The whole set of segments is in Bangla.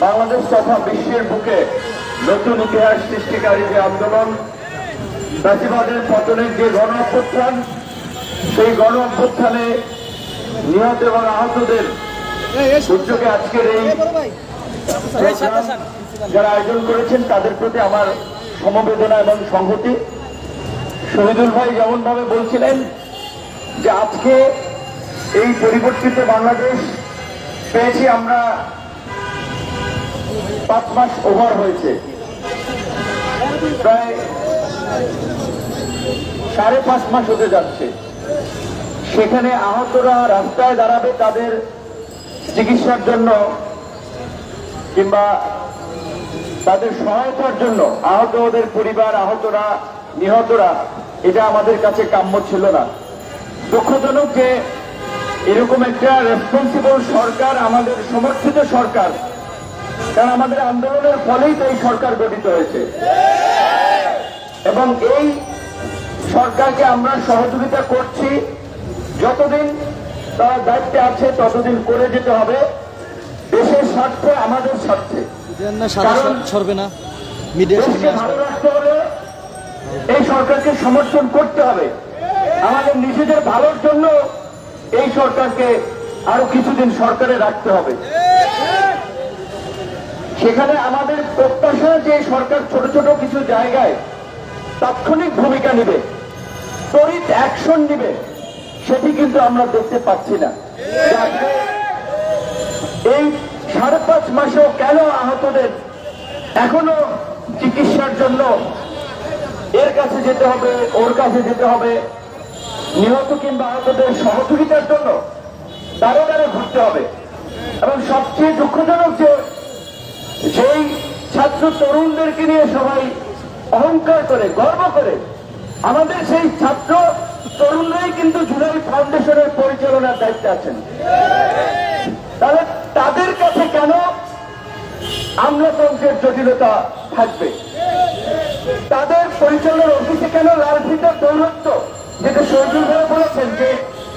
বাংলাদেশ তথা বিশ্বের বুকে নতুন ইতিহাস সৃষ্টিকারী যে আন্দোলন ফ্যাসিবাদের পতনের যে গণ অভ্যুত্থান সেই গণ অভ্যুত্থানে নিহত এবং আহতদের দুর্যোগে আজকের এই যারা আয়োজন করেছেন, তাদের প্রতি আমার সমবেদনা এবং সংহতি। শহীদুল ভাই যেমন ভাবে বলছিলেন যে আজকে এই পরিবর্তিত বাংলাদেশ পেয়েছি আমরা পাঁচ মাস ওভার হয়েছে। প্রায় সাড়ে পাঁচ মাস হতে যাচ্ছে। সেখানে আহতরা রাস্তায় দাঁড়াবে তাদের চিকিৎসার জন্য কিংবা তাদের সহায়তার জন্য আহত ওদের পরিবার, আহতরা, নিহতরা, এটা আমাদের কাছে কাম্য ছিল না। দুঃখজনক যে এরকম একটা রেসপন্সিবল সরকার আমাদের সমর্থিত সরকার। কারণ আমাদের আন্দোলনের ফলেই তো এই সরকার গঠিত হয়েছে। এবং এই সরকারকে আমরা সহযোগিতা করছি। যতদিন তারা দায়িত্বে আছে ততদিন করে যেতে হবে। দেশের স্বার্থে আমাদের স্বার্থে। সরবে না। ভালো রাখতে হলে এই সরকারকে সমর্থন করতে হবে। আমাদের নিজেদের ভালোর জন্য এই সরকারকে আরও কিছুদিন সরকারে রাখতে হবে। সেখানে আমাদের প্রত্যাশা যে সরকার ছোট ছোট কিছু জায়গায় তাৎক্ষণিক ভূমিকা নেবে তড়িৎ অ্যাকশন নেবে, সেটি কিন্তু আমরা দেখতে পাচ্ছি না। এই সাড়ে পাঁচ মাসেও কেন আহতদের এখনও চিকিৎসার জন্য এর কাছে যেতে হবে, ওর কাছে যেতে হবে নিহত কিংবা আহতদের সহযোগিতার জন্য দাঁড়ে দাঁড়ে ঘুরতে হবে। এবং সবচেয়ে দুঃখজনক যে সেই ছাত্র তরুণদেরকে নিয়ে সবাই অহংকার করে, গর্ব করে, আমাদের সেই ছাত্র তরুণরাই কিন্তু জুলাই ফাউন্ডেশনের পরিচালনার দায়িত্বে আছেন। তাহলে তাদের কাছে কেন আমলাতন্ত্রের জটিলতা থাকবে? তাদের পরিচালনার অফিসে কেন লাল ফিতার দৌরত্ব যেটা শহীদুল ভাই বলেছেন যে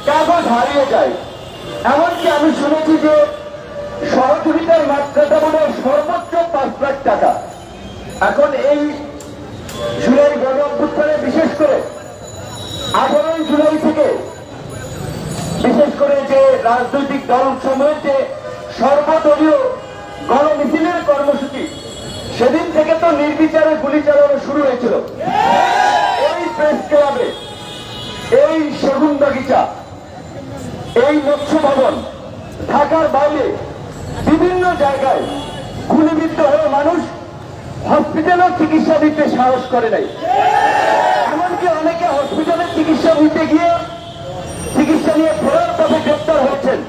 কাগজ হারিয়ে যায়। এমনকি আমি শুনেছি যে সহযোগিতার মাত্রাটা মনে সর্বোচ্চ পাঁচ লাখ টাকা। এখন এই জুলাই গণ অভ্যুত্থানে বিশেষ করে আঠারোই জুলাই থেকে বিশেষ করে যে রাজনৈতিক দল সময়ের যে সর্বদলীয় গণমিছিলের কর্মসূচি, সেদিন থেকে তো নির্বিচারে গুলি চালানো শুরু হয়েছিল। এই প্রেস ক্লাবে এই সেগুন বাগিচা, এই মৎস্য ভবন ঢাকার বাইরে বিভিন্ন জায়গায় গুলিবিদ্ধ হয়ে মানুষ হসপিটালেও চিকিৎসা দিতে সাহস করে নাই। এমনকি অনেকে হসপিটালে চিকিৎসা দিতে গিয়ে চিকিৎসা নিয়ে ফেরার পথে গ্রেপ্তার হয়েছেন।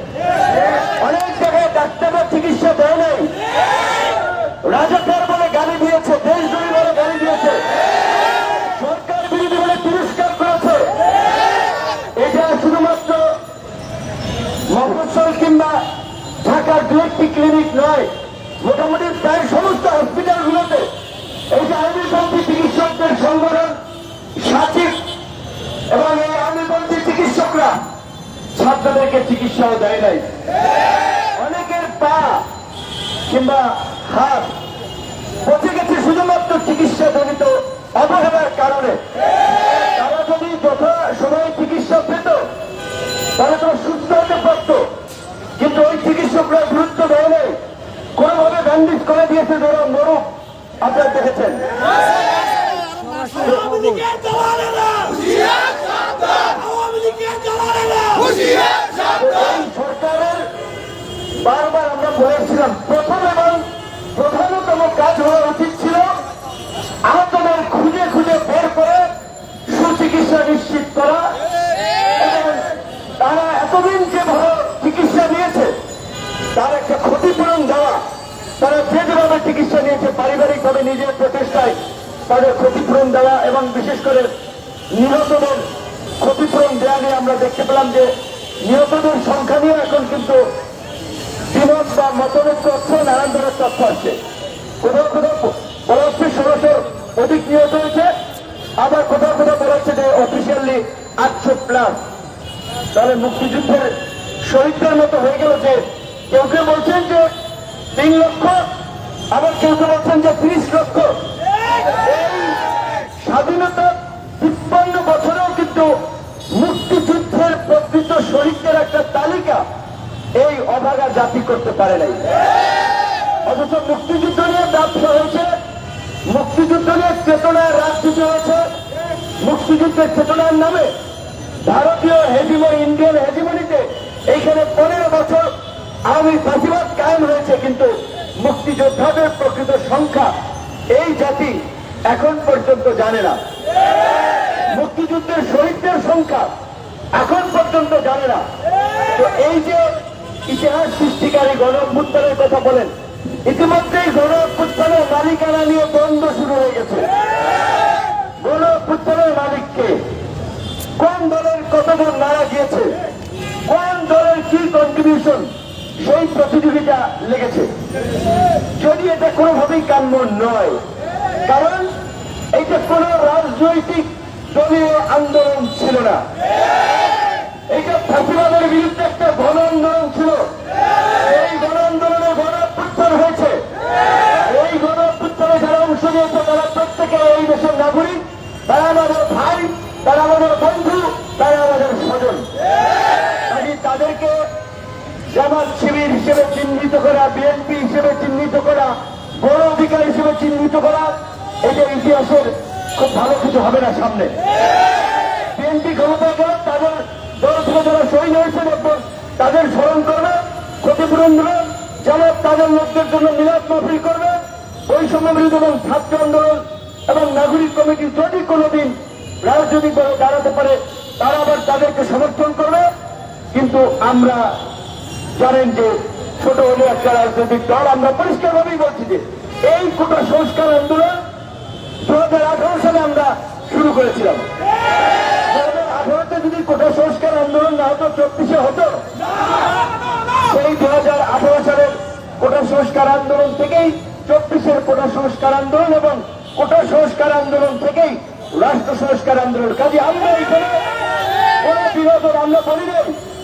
অনেক জায়গায় ডাক্তাররা চিকিৎসা দেয় নাই। রাজাকার বলে গালি দিয়েছে দেশজুড়ি বলে গালি দিয়েছে সরকার বিরোধী বলে তিরস্কার করেছে এটা শুধুমাত্র মফস্বল কিংবা ঢাকার দু একটি ক্লিনিক নয়, মোটামুটি প্রায় সমস্ত হসপিটালগুলোতে এই যে আইনপন্থী চিকিৎসকদের সংগঠন সাচিক এবং এই আইনপন্থী চিকিৎসকরা ছাত্রদেরকে চিকিৎসাও দেয় নাই। অনেকের পা কিংবা হাত পচে গেছে শুধুমাত্র চিকিৎসা জনিত অবহেলার কারণে। তারা যদি যথা সময়ে চিকিৎসা পেত তাহলে তো সুস্থ হতে পারত কিন্তু চিকিৎসকরা গুরুত্ব দেয় নাই কোনোভাবে ব্যান্ডেজ করে দিয়েছে যারা মরুক আপনারা দেখেছেন। সরকারের বারবার আমরা বলেছিলাম প্রথম এবং প্রধানতম কাজ হওয়া উচিত ছিল আহতদের খুঁজে খুঁজে বের করে সুচিকিৎসা নিশ্চিত করা এবং তারা এতদিন যে ভালো চিকিৎসা নিয়েছে তার একটা ক্ষতিপূরণ দেওয়া। তারা যেভাবে চিকিৎসা নিয়েছে, পারিবারিকভাবে নিজের প্রচেষ্টায় তাদের ক্ষতিপূরণ দেওয়া এবং বিশেষ করে নিহতদের ক্ষতিপূরণ দেওয়া নিয়ে আমরা দেখতে পেলাম যে নিহতদের সংখ্যা নিয়ে এখন কিন্তু বিনোদ বা মতনের তথ্য নানান ধরনের তথ্য আসছে। কোথাও কোথাও বলা হচ্ছে অধিক নিহত হয়েছে, আবার কোথাও কোথাও বলা হচ্ছে যে অফিসিয়ালি আটশো প্লাস তাহলে মুক্তিযুদ্ধের শহীদদের মতো হয়ে গেল যে কেউ কেউ বলছেন যে তিন লক্ষ, আবার কেউ কেউ বলছেন যে ত্রিশ লক্ষ। স্বাধীনতা তিপ্পান্ন বছরেও কিন্তু মুক্তিযুদ্ধের প্রকৃত শহীদদের একটা তালিকা এই অভাগা জাতি করতে পারে নাই। অথচ মুক্তিযুদ্ধ নিয়ে ব্যবসা হয়েছে, মুক্তিযুদ্ধ নিয়ে চেতনায় রাজনীতি হয়েছে, মুক্তিযুদ্ধের চেতনার নামে ভারতীয় হেজিমনি, ইন্ডিয়ান হেজিমনিতে এইখানে পনেরো বছর আওয়ামী ফাঁসিবাদ কায়েম হয়েছে, কিন্তু মুক্তিযোদ্ধাদের প্রকৃত সংখ্যা এই জাতি এখন পর্যন্ত জানে না। মুক্তিযুদ্ধের শহীদদের সংখ্যা এখন পর্যন্ত জানে না। তো এই যে ইতিহাস সৃষ্টিকারী গণ অভ্যুত্থানের কথা বলেন, ইতিমধ্যেই গণ অভ্যুত্থানের মালিকানা নিয়ে দ্বন্দ্ব শুরু হয়ে গেছে। গণ অভ্যুত্থানের মালিককে কোন দলের কতজন মারা গিয়েছে কোন দলের কি কন্ট্রিবিউশন সেই প্রতিযোগিতা লেগেছে। যদি এটা কোনোভাবেই কাম্য নয়, কারণ এইটা কোন রাজনৈতিক দলীয় আন্দোলন ছিল না। এটা ফাঁসিবাদের বিরুদ্ধে একটা গণ আন্দোলন ছিল। এই গণ আন্দোলনে গণ অভ্যুত্থান হয়েছে। এই গণ অভ্যুত্থানে যারা অংশ নিয়েছে, তারা প্রত্যেকে এই দেশের নাগরিক। তারা আমাদের ভাই, তারা আমাদের বন্ধু তারা আমাদের স্বজন কাজে তাদেরকে জামাত শিবির হিসেবে চিহ্নিত করা, বিএনপি হিসেবে চিহ্নিত করা, বড় অধিকার হিসেবে চিহ্নিত করা এটা ইতিহাসের খুব ভালো কিছু হবে না সামনে। বিএনপি ক্ষমতা গেল তাদের দল থেকে যারা শহীদ হয়েছে তাদের স্মরণ করবে, ক্ষতিপূরণ দেবে, জামাত তাদের লোকদের জন্য মিলাদ মাহফিল করবে, বৈষম্য বিরোধী এবং ছাত্র আন্দোলন এবং নাগরিক কমিটি যদি কোনোদিন রাজনৈতিক দলে দাঁড়াতে পারে, তারা আবার তাদেরকে সমর্থন করবে। কিন্তু আমরা জানেন যে ছোট হলে একটা রাজনৈতিক দল, আমরা পরিষ্কারভাবেই বলছি যে এই কোটা সংস্কার আন্দোলন দু হাজার আঠারো সালে আমরা শুরু করেছিলাম। যদি কোটা সংস্কার আন্দোলন না হতো, চব্বিশে হতো? সেই দু হাজার আঠারো সালের কোটা সংস্কার আন্দোলন থেকেই চব্বিশের কোটা সংস্কার আন্দোলন এবং কোটা সংস্কার আন্দোলন থেকেই রাষ্ট্র সংস্কার আন্দোলন। কাজে আমরা এখানে কোন বিনোদন আমরা বলি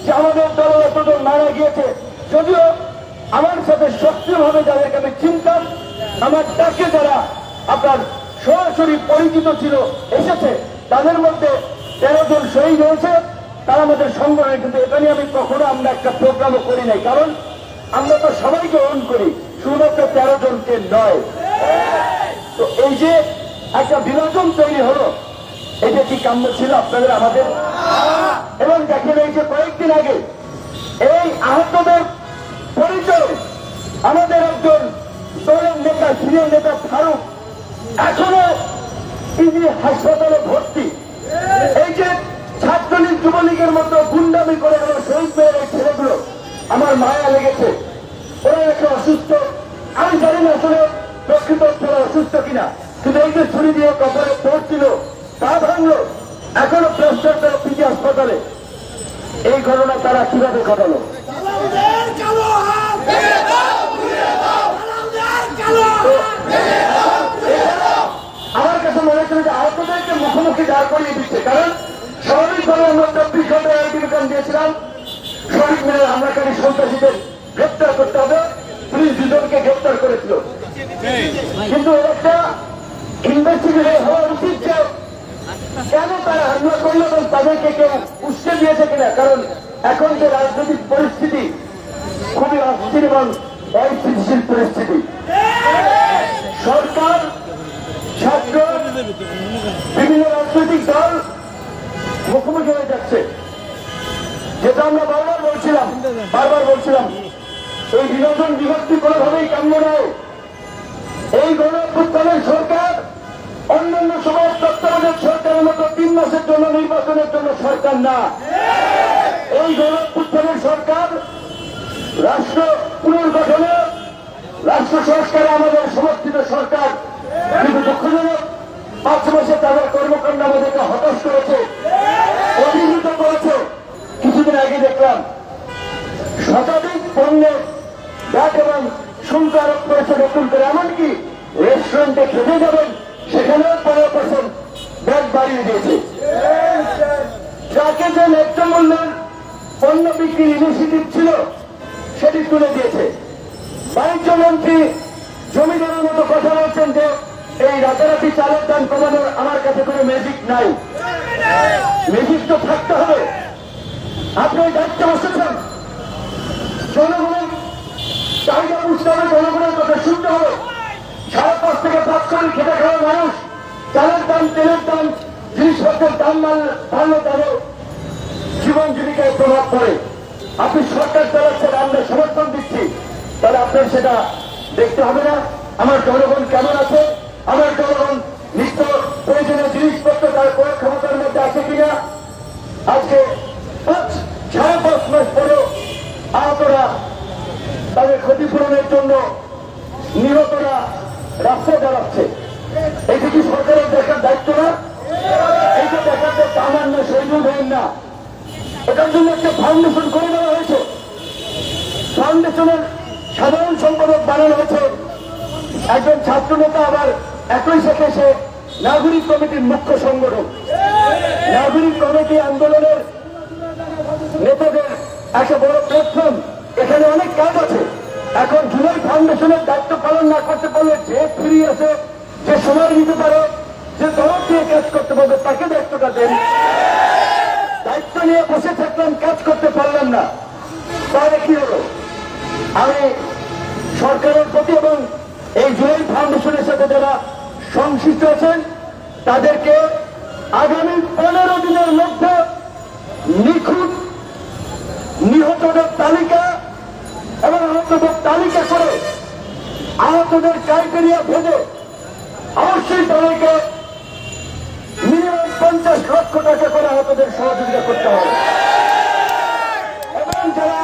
যে আমাদের দলের এতজন মারা গিয়েছে। যদিও আমার সাথে সক্রিয়ভাবে যাদেরকে আমি চিনতাম, আমার ডাকে যারা আপনার সরাসরি পরিচিত ছিল, এসেছে, তাদের মধ্যে তেরো জন শহীদ হয়েছে। তারা আমাদের সংগ্রহে কিন্তু এটা নিয়ে আমি কখনো আমরা একটা প্রোগ্রামও করি নাই। কারণ আমরা তো সবাইকে অন করি, শুধুমাত্র তেরো জনকে নয়। তো এই যে একটা বিভাজন তৈরি হলো, এটা কি কাম্য ছিল আপনাদের? আমাদের এবং এই যে কয়েকদিন আগে এই আহতদের পরিচয় আমাদের একজন দলের নেতা, সিনিয়র নেতা ফারুক, এখনও তিনি হাসপাতালে ভর্তি। এই যে ছাত্রলীগ যুবলীগের মতো গুন্ডামি করে গেল শহীদ মেয়ের এই ছেলেগুলো আমার মায়া লেগেছে। ওরা একটা অসুস্থ। আমি জানি না আসলে প্রকৃত অসুস্থ কিনা, কিন্তু এই যে ছুরি দিয়ে কপালে পড়ছিল, তা ভাঙলো। এখনও প্লাস্টার তারা পিজি হাসপাতালে। এই ঘটনা তারা কীভাবে ঘটালো? দালালদের কালো হাত ভেঙে দাও ঘুরিয়ে দাও দালালদের কালো হাত। আমার কাছে মনে হচ্ছিল যে আহতদেরকে মুখোমুখি দাঁড় করিয়ে দিচ্ছে। কারণ স্বাভাবিকভাবে আমরা চব্বিশ ঘন্টায় আইডিবিকান দিয়েছিলাম। শহীদ মিলের হামলাকারী সন্ত্রাসীদের গ্রেপ্তার করতে হবে। পুলিশ দুজনকে গ্রেপ্তার করেছিল। কিন্তু একটা ইনভেস্টিগেশন হওয়া উচিত কেন তারা হামলা করল এবং তাদেরকে কেউ উস্কে দিয়েছে কিনা? কারণ এখন যে রাজনৈতিক পরিস্থিতি খুবই অস্থির এবং অস্থিতিশীল পরিস্থিতি। সরকার, ছাত্র, বিভিন্ন রাজনৈতিক দল মুখোমুখি হয়ে যাচ্ছে। যেটা আমরা বারবার বলছিলাম বারবার বলছিলাম, এই বিনোদন বিভক্তি কোনোভাবেই কাম্য নয়। এই গণ সরকার অন্যান্য সমাজ তত্ত্বাবধায়ক সরকারের মতো তিন মাসের জন্য নির্বাচনের জন্য সরকার না। এই গণ অভ্যুত্থানের সরকার রাষ্ট্র পুনর্গঠনে, রাষ্ট্র সংস্কারে আমাদের সমর্থিত সরকার। কিন্তু দুঃখজনক, পাঁচ মাসে তাদের কর্মকাণ্ড আমাদেরকে হতাশ করেছে, অভিভূত করেছে। কিছুদিন আগে দেখলাম, শতাধিক পণ্যের ব্যাট এবং শুল্ক আরোপ করেছে নতুন করে, এমনকি রেস্টুরেন্টে খেতে যাবেন। সেখানেও পনেরো পার্সেন্ট ব্যাট বাড়িয়ে দিয়েছে। যাকে যে ন্যায্য মূল্যের পণ্য বিক্রির ইনিশিয়েটিভ ছিল, সেটি তুলে দিয়েছে। বাণিজ্য মন্ত্রী জমিদারের মতো কথা বলছেন যে, এই রাতারাতি চালের দাম কমানোর আমার কাছে কোনো ম্যাজিক নাই। ম্যাজিক তো থাকতে হবে। আপনি দায়িত্বে বসেছেন জনগণের চাহিদা বুঝতে হবে, জনগণের কথা শুনতে হবে। সাড়ে পাঁচ থেকে পাঁচ কোটি খেটে খাওয়া মানুষ। চালের দাম, তেলের দাম, জিনিসপত্রের দাম বাড়লে- তাদের জীবন জীবিকায় প্রভাব পড়ে। আপনি সরকার চালাচ্ছেন, আমরা সমর্থন দিচ্ছি। তাহলে আপনার সেটা দেখতে হবে না। আমার জনগণ কেমন আছে? আমার জনগণ নিত্য প্রয়োজনীয় জিনিসপত্র তার কোনো ক্ষমতার মধ্যে আছে কিনা? আজকে পাঁচ, সাড়ে পাঁচ মাস পরেও আহতরা তাদের ক্ষতিপূরণের জন্য নিহতরা জন্য একটা ফাউন্ডেশন করে দেওয়া হয়েছে। ফাউন্ডেশনের সাধারণ সম্পাদক বানানো হয়েছে। একজন ছাত্র নেতা আবার একই সাথে সে নাগরিক কমিটির মুখ্য সংগঠক। নাগরিক কমিটি আন্দোলনের নেতাদের একটা বড় প্ল্যাটফর্ম এখানে অনেক কাজ আছে। এখন জুলাই ফাউন্ডেশনের দায়িত্ব পালন না করতে পারলে যে ফ্রি আছে যে সময় নিতে পারে, যে দরদ দিয়ে কাজ করতে পারবে, তাকে দায়িত্বটা দেন। দায়িত্ব নিয়ে বসে থাকলাম, কাজ করতে পারলাম না। তাহলে কি হলো? আমি সরকারের প্রতি এবং এই জুলাই ফাউন্ডেশনের সাথে যারা সংশ্লিষ্ট আছেন, তাদেরকে আগামী পনেরো দিনের মধ্যে নিখুঁত নিহতদের তালিকা এবং আহতদের তালিকা করে আহতদের ক্রাইটেরিয়া ভেদে অবশ্যই তাদেরকে পঞ্চাশ লক্ষ টাকা করে আহতদের সহযোগিতা করতে হবে। এবং যারা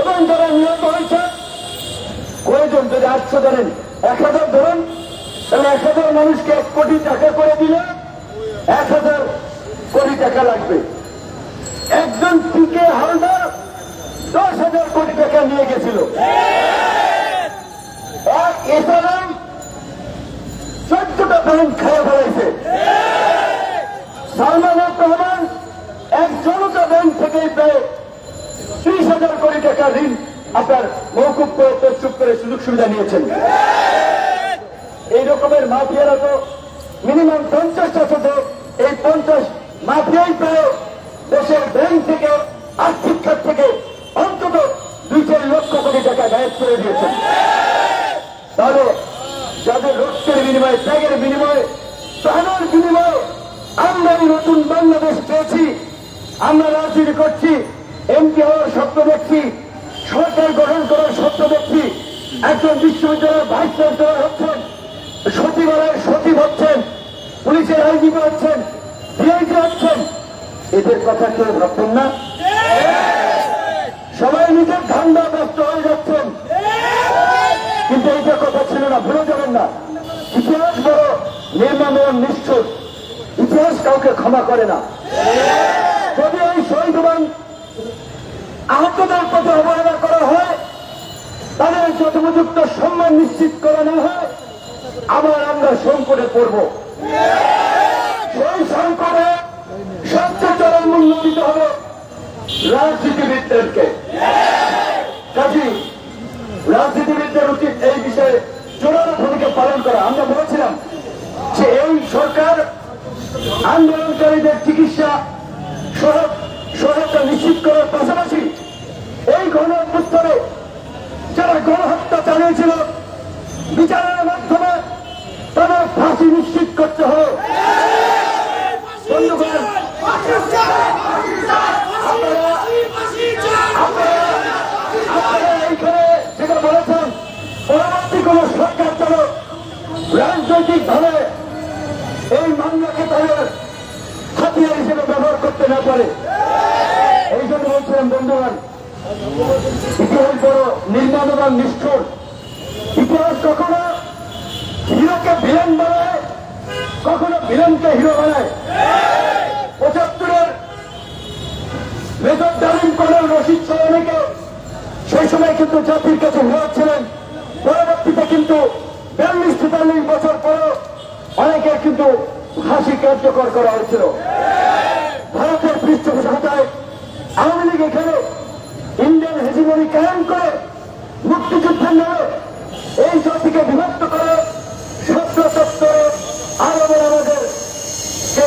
এবং যারা নিহত হয়েছে কয়জন যদি আটশো ধরেন এক হাজার ধরুন তাহলে এক হাজার মানুষকে এক কোটি টাকা করে দিলে এক হাজার কোটি টাকা লাগবে। একজন টিকে হালদার দশ হাজার কোটি টাকা নিয়ে গেছিল। এক চোদ্দটা ব্যাংক খেয়ে ফেলাইছে সালমান রহমান এক জনতা ব্যাংক থেকে প্রায় ত্রিশ হাজার কোটি টাকা ঋণ আপনার মৌকুব করে প্রস্তুত করে সুযোগ সুবিধা নিয়েছেন। এই রকমের মাফিয়ারা তো মিনিমাম পঞ্চাশটা শুধু এই পঞ্চাশ মাফিয়াই প্রায় দেশের ব্যাংক থেকে, আর্থিক খাত থেকে অন্তত দুই চার লক্ষ কোটি টাকা ব্যয় করে দিয়েছেন। তাহলে যাদের বিনিময়ে, ত্যাগের বিনিময়ে প্রাণের বিনিময়ে আমরা এই নতুন বাংলাদেশ পেয়েছি। আমরা রাজনীতি করছি, এমপি হওয়ার স্বপ্ন দেখছি, সরকার গঠন করার স্বপ্ন দেখছি, একজন বিশ্ববিদ্যালয়ের ভাইস চ্যান্সেলর হচ্ছেন, সচিবালয়ের সচিব হচ্ছেন, পুলিশের আইজিপি হচ্ছেন ডিআইজি হচ্ছেন। এদের কথা কেউ ভাববেন না। সবাই নিজের ধান্দা ব্যস্ত হয়ে যাচ্ছেন। কিন্তু এইটা কথা ছিল না ভুলে যাবেন না। ইতিহাস বড়, নির্মম নিষ্ঠুর। ইতিহাস কাউকে ক্ষমা করে না। যদি এই শহীদবান আহতদের প্রতি অবহেলা করা হয়, তাদের যথোপযুক্ত সম্মান নিশ্চিত করা না হয়, আবার আমরা সংকটে পড়ব। সেই সংকটে সবচেয়ে চরম মূল্য দিতে হবে রাজনীতিবিদদেরকে। কাজী রাজনীতিবিদদের উচিত এই বিষয়ে পালন করা। আমরা বলেছিলাম যে এই সরকার আন্দোলনকারীদের চিকিৎসা সহায়তা নিশ্চিত করার পাশাপাশি এই গণ অভ্যুত্থানে যারা গণহত্যা চালিয়েছিল, বিচারের মাধ্যমে তাদের ফাঁসি নিশ্চিত করতে হবে। বন্ধুগণ আপনারা আপনারা এইখানে যেটা বলেছেন পরবর্তী কোন সরকার যেন রাজনৈতিক এই মামলাকে তাদের হাতিয়ার হিসেবে ব্যবহার করতে না পারে। এই জন্য বলছিলাম, বন্ধুগণ, ইতিহাস বড় নির্মম এবং নিষ্ঠুর। ইতিহাস কখনো হিরোকে ভিলেন বানায়, কখনো ভিলেনকে হিরো বানায়। পঁচাত্তরের মেজর ডালিম কর্নেল রশিদ সহ সেই সময় কিন্তু জাতির কাছে হিরো ছিলেন, পরবর্তীতে কিন্তু বিয়াল্লিশ তেতাল্লিশ বছর পরেও অনেকের কিন্তু হাসি কার্যকর করা হয়েছিল। ভারতের পৃষ্ঠপোষকতায় আওয়ামী লীগ এখানে ইন্ডিয়ান হেজিমনি কায়েম করে মুক্তিযুদ্ধের নামে এই জাতিকে বিভক্ত করে ছাত্র তত্ত্ব আরও আমাদের যে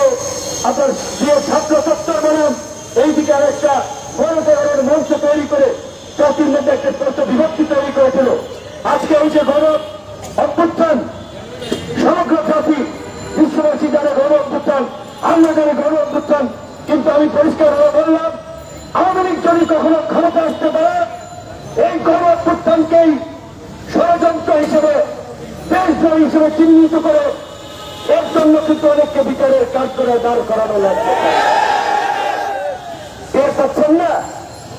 আপনার প্রিয় ছাত্র তত্ত্ব বলুন এইদিকে আর একটা বড় ধরনের মঞ্চ তৈরি করে জাতির মধ্যে একটা বিভক্তি তৈরি করেছিল। আজকে এই যে গৌরব অভ্যুত্থান। সমগ্র জাতি বিশ্ববাসী যারা গৌরব অভ্যুত্থান, আমরা যারা গৌরব অভ্যুত্থান, কিন্তু আমি পরিষ্কার বললাম, আওয়ামী লীগ যদি কখনো ক্ষমতা আসতে পারে, এই গৌরব অভ্যুত্থানকেই ষড়যন্ত্র হিসেবে, দেশদ্রোহী হিসেবে চিহ্নিত করে, এর জন্য কিন্তু অনেককে বিচারের কাজ করে দাঁড় করানো লাগবে। টের পাচ্ছেন না?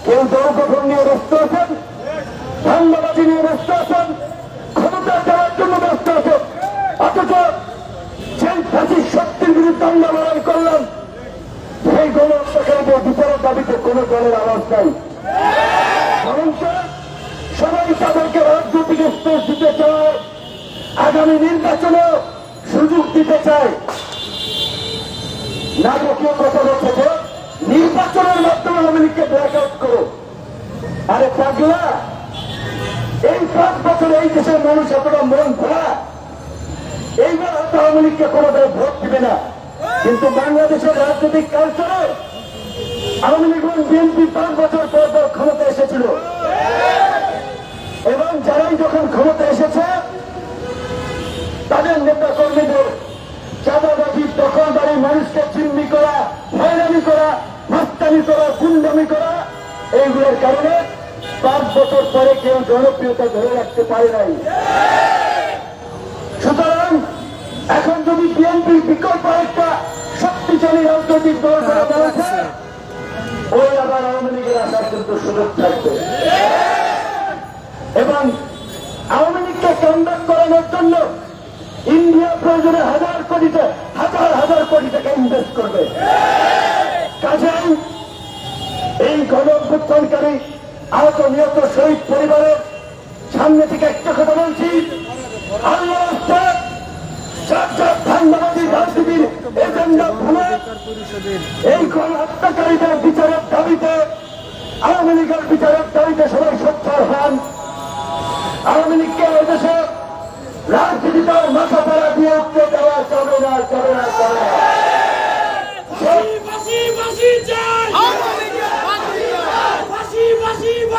কেউ দল নিয়ে ব্যস্ত আছেন? ধান্দাবাজি নিয়ে ব্যস্ত আছেন? ক্ষমতা দেওয়ার জন্য ব্যস্ত আছেন অথচ সেই ফাঁসির শক্তির বিরুদ্ধে আমরা লড়াই করলাম সেই গণ হত্যাকারীদের বিচারের দাবিতে কোন দলের আওয়াজ নাই সবাই তাদেরকে রাজনৈতিক স্পেস দিতে চায় আগামী নির্বাচনে সুযোগ দিতে চায় নাটকীয় কথা বলছে নির্বাচনের মাধ্যমে আওয়ামী লীগকে ব্ল্যাক আউট করো আরে পাগলা এই দেশের মানুষ এতটা মন ভরা এইবার হয়তো আওয়ামী লীগকে কোনোটাই ভোট দিবে না। কিন্তু বাংলাদেশের রাজনৈতিক কালচারে আওয়ামী লীগ এবং বিএনপি পাঁচ বছর পর পর ক্ষমতা এসেছিল। এবং যারাই যখন ক্ষমতা এসেছে, তাদের নেতা কর্মীদের চাঁদাবাজি দখলদারি মানুষকে চিন্নি করা, হয়রানি করা, মাস্তানি করা, গুন্ডামি করা, এইগুলোর কারণে পাঁচ বছর পরে কেউ জনপ্রিয়তা ধরে রাখতে পারে নাই। সুতরাং এখন যদি বিএনপির বিকল্প একটা শক্তিশালী রাজনৈতিক দল করা বলেছে ওই আবার আওয়ামী লীগের আসার কিন্তু সুযোগ থাকবে। এবং আওয়ামী লীগকে কন্ডাক করানোর জন্য ইন্ডিয়া প্রয়োজনে হাজার কোটিতে হাজার হাজার কোটি টাকা ইনভেস্ট করবে। কাজে এই গণ অভ্যুত্থানকারী আহত নিহত শহীদ পরিবারের সামনে থেকে একটা কথা বলছি। আল্লাহ এই গণ হত্যাকারীদের বিচারের দাবিতে, আওয়ামী লীগের বিচারের দাবিতে সবাই সোচ্চার হন। আওয়ামী লীগকে এদেশে রাজনীতিতে আর মাথা তারা দিয়ে উঠতে দেওয়া চলে না চলে না চলে না ফাঁসি ফাঁসি চাই ফাঁসি ফাঁসি ফাঁসি চাই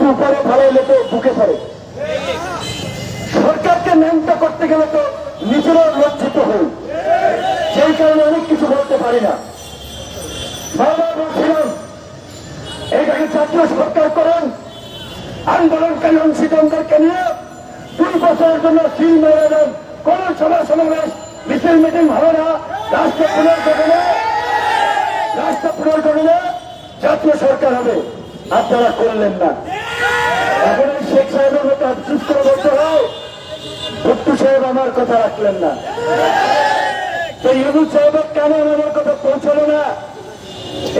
থুতু পরে ফলাইলে তো বুকে পড়ে। সরকারকে ন্যাংটা করতে গেলে তো নিজেরাও লজ্জিত হই। সেই কারণে অনেক কিছু বলতে পারি না। এটাকে জাতীয় সরকার করেন, আন্দোলনকারী অংশীদারদেরকে নিয়ে দুই বছরের জন্য সিল মেরে দেন। কোন সভা সমাবেশ, মিছিল, মিটিং হবে না। রাষ্ট্র পুনর্গঠনে রাষ্ট্র পুনর্গঠনে জাতীয় সরকার হবে। আপনারা করলেন না। এখন এই শেখ সাহেবের মতো আফসুস বলতে হয়, ভুট্টু সাহেব আমার কথা রাখলেন না। তো সাহেবের কেন আমাদের কথা পৌঁছলো না?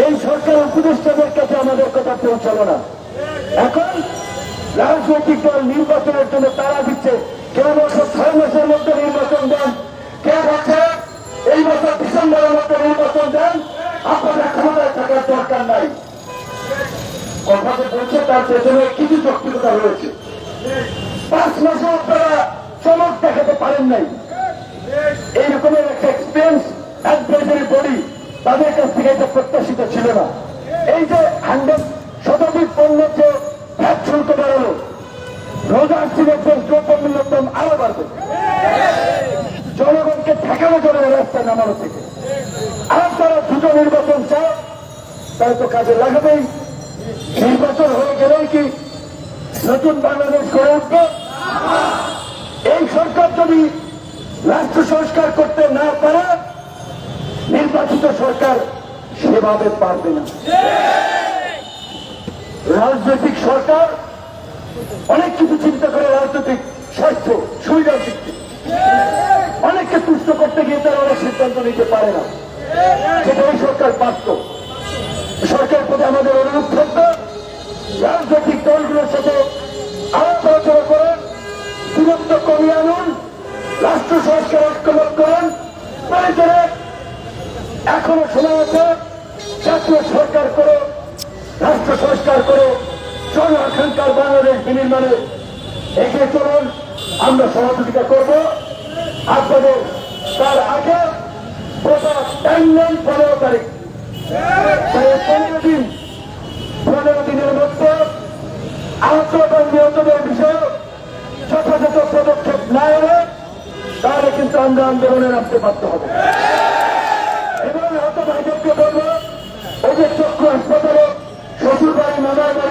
এই সরকার উপদেষ্টাদের কাছে আমাদের কথা পৌঁছালো না। এখন রাজনৈতিক দল নির্বাচনের জন্য তারা দিচ্ছে। কেউ বছর ছয় মাসের মধ্যে নির্বাচন দেন? কেউ বলছে এই বছর ডিসেম্বরের মধ্যে নির্বাচন দেন? আপনাদের ক্ষমতায় থাকার দরকার নাই। কথা যে বলছে তার পেছনে কিছু যৌক্তিকতা রয়েছে। পাঁচ মাসে আপনারা চমক দেখাতে পারেন নাই। এইরকমের একটা এক্সপিরিয়েন্স অ্যাডভাইজারি বডি তাদের কাছ থেকে এটা প্রত্যাশিত ছিল না। এই যে হান্ড্রেড শতাধিক পণ্যের যে ভ্যাট শুল্ক বাড়ালো রোজার যে দ্রব্যমূল্যের দাম আরও বাড়বে। জনগণকে ঠেকানো না রাস্তায় নামানো থেকে। আর তারা দ্রুত নির্বাচন চায় তাই তো কাজে লাগাবেই। নির্বাচন হয়ে গেলেই কি নতুন বাংলাদেশ গড়ে উঠবে? এই সরকার যদি রাষ্ট্র সংস্কার করতে না পারে, নির্বাচিত সরকার সেভাবে পারবে না। রাজনৈতিক সরকার অনেক কিছু চিন্তা করে রাজনৈতিক স্বাস্থ্য সুবিধা থেকে। অনেককে তুষ্ট করতে গিয়ে তারা অনেক সিদ্ধান্ত নিতে পারে না। সেটা এই সরকার পারত। সরকার প্রতি আমাদের অনুরোধ থাকবে, রাজনৈতিক দলগুলোর সাথে আলাপ আলোচনা করেন, দূরত্ব কমিয়ে আনুন, রাষ্ট্র সংস্কার ঐক্যমত করেন এখনও সময় আছে, জাতীয় সরকার করে, রাষ্ট্র সংস্কার করে জন আকাঙ্ক্ষার বাংলাদেশ বিনির্মাণে এগিয়ে চলুন, আমরা সহযোগিতা করব। আপনাদের তার আগে গোটা টাইমলাইন পনেরো তারিখ। পনেরো দিন পনেরো দিনের মধ্যে আহত এবং নিহতদের বিষয়ে যথাযথ না এলে তাহলে কিন্তু আমরা আন্দোলনে নামতে বাধ্য হবে এবং হত ভাইদেরকে বলব যে চক্ষু হাসপাতালে শ্বশুর বাড়ি মামার বাড়ি